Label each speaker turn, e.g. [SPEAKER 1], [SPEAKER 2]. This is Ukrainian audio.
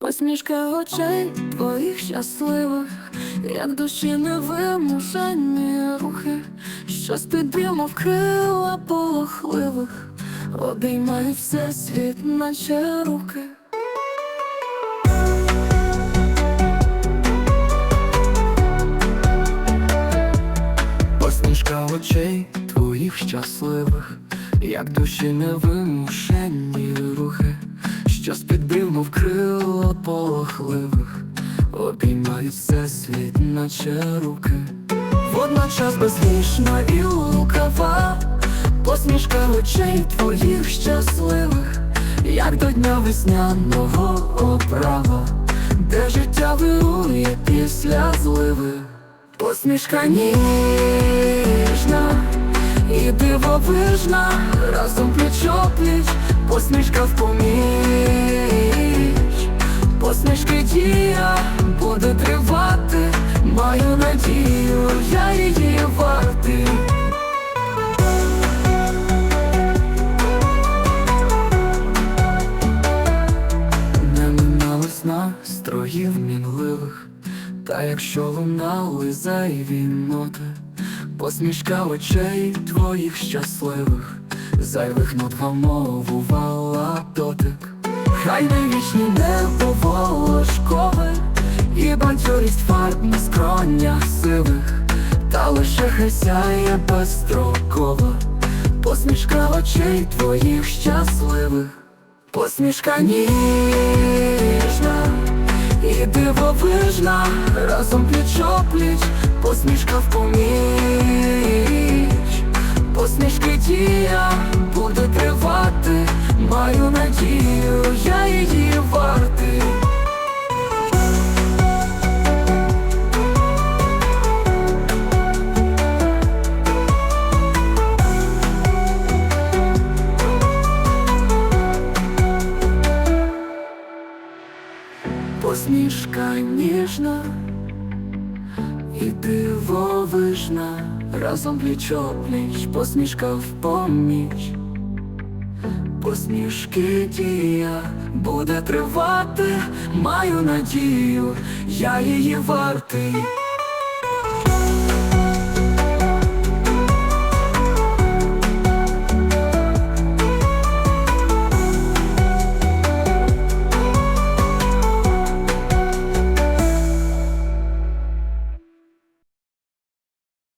[SPEAKER 1] Посмішка очей твоїх щасливих, як душі невимушені рухи, що спідбів, мов крила полохливих, обіймають все світ, наче руки. Посмішка очей твоїх щасливих, як душі невимушені що спідбив, мов крила полохливих, обіймають все світ, наче руки. Водночас безвічна і лукава, посмішка очей твоїх щасливих, як до дня весняного оправа, де життя вирує після зливи. Посмішка ніжна і дивовижна, разом пліч-опліч, посмішка в поміч, настроїв мінливих, та якщо лунали зайві ноти, посмішка очей твоїх щасливих, зайвих нот вгамовувала дотик. Хай не вічні небо волошкове, і бадьорість фарб на скронях сивих, та лише хай сяє безстроково, посмішка очей твоїх щасливих. Посмішка ніжна і дивовижна, разом пліч-опліч, посмішка в поміч, посмішки дія буде тривати, маю надію, я її вартий. Посмішка ніжна і дивовижна, разом пліч-опліч, посмішка в поміч, посмішки дія буде тривати, маю надію, я її вартий.